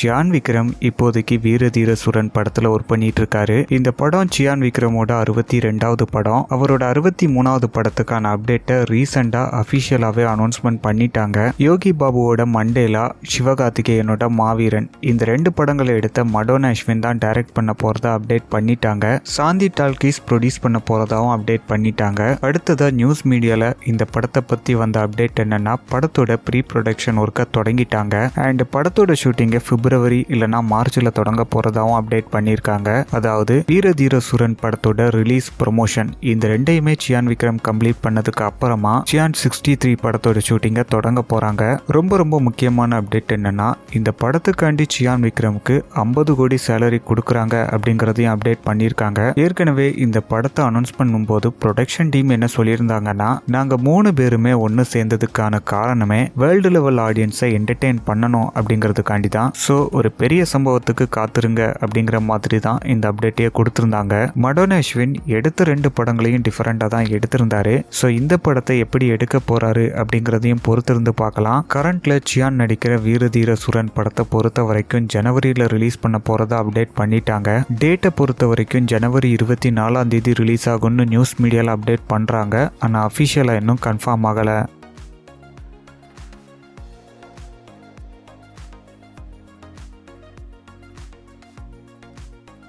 சியான் விக்ரம் இப்போதைக்கு வீரதீர சுரன் படத்துல ஒர்க் பண்ணிட்டு இருக்காரு இந்த படம் சியான் விக்ரமோட அறுபத்தி ரெண்டாவது படம். அவரோட அறுபத்தி மூணாவது படத்துக்கான அப்டேட்டை ரீசெண்டா அபிஷியலாவே அனௌன்ஸ்மெண்ட் பண்ணிட்டாங்க. யோகி பாபுவோட மண்டேலா சிவகார்த்திகேயனோட மாவீரன். இந்த ரெண்டு படங்களை எடுத்த மடோன் அஸ்வின் தான் டைரக்ட் பண்ண போறதா அப்டேட் பண்ணிட்டாங்க. சாந்தி டால்கிஸ் ப்ரொடியூஸ் பண்ண போறதாவும் அப்டேட் பண்ணிட்டாங்க. அடுத்ததா நியூஸ் மீடியால இந்த படத்தை பத்தி வந்த அப்டேட் என்னன்னா படத்தோட ப்ரீ ப்ரொடக்ஷன் ஒர்க்கை தொடங்கிட்டாங்க. அண்ட் படத்தோட ஷூட்டிங்கை பிப்ரவரி இல்லைனா மார்ச்சில் தொடங்க போகிறதாவும் அப்டேட் பண்ணியிருக்காங்க. அதாவது வீரதீர சுரன் படத்தோட ரிலீஸ் ப்ரொமோஷன் இந்த ரெண்டையுமே சியான் விக்ரம் கம்ப்ளீட் பண்ணதுக்கு அப்புறமா சியான் சிக்ஸ்டி த்ரீ படத்தோட ஷூட்டிங்கை தொடங்க போகிறாங்க ரொம்ப ரொம்ப முக்கியமான அப்டேட் என்னன்னா இந்த படத்துக்காண்டி சியான் விக்ரமுக்கு ஐம்பது கோடி சேலரி கொடுக்குறாங்க அப்படிங்கிறதையும் அப்டேட் பண்ணியிருக்காங்க. ஏற்கனவே இந்த படத்தை அனௌன்ஸ் பண்ணும்போது ப்ரொடக்ஷன் டீம் என்ன சொல்லியிருந்தாங்கன்னா நாங்கள் மூணு பேருமே ஒன்று சேர்ந்ததுக்கான காரணமே வேர்ல்டு லெவல் ஆடியன்ஸை என்டர்டெயின் பண்ணணும் அப்படிங்கிறதுக்காண்டி தான். ஸோ ஸோ ஒரு பெரிய சம்பவத்துக்கு காத்திருங்க அப்படிங்கிற மாதிரி தான் இந்த அப்டேட்டையே கொடுத்துருந்தாங்க. மடோன் அஸ்வின் எடுத்த ரெண்டு படங்களையும் டிஃபரெண்டாக தான் எடுத்திருந்தாரு. ஸோ இந்த படத்தை எப்படி எடுக்க போறாரு அப்படிங்கிறதையும் பொறுத்திருந்து பார்க்கலாம். கரண்ட்ல சியான் நடிக்கிற வீரதீர சுரன் படத்தை பொறுத்த வரைக்கும் ஜனவரியில் ரிலீஸ் பண்ண போறதா அப்டேட் பண்ணிட்டாங்க. டேட்டை பொறுத்த வரைக்கும் ஜனவரி இருபத்தி நாலாம் தேதி ரிலீஸ் ஆகும்னு நியூஸ் மீடியாவில் அப்டேட் பண்ணுறாங்க ஆனால் அஃபிஷியலாக இன்னும் கன்ஃபார்ம் ஆகலை.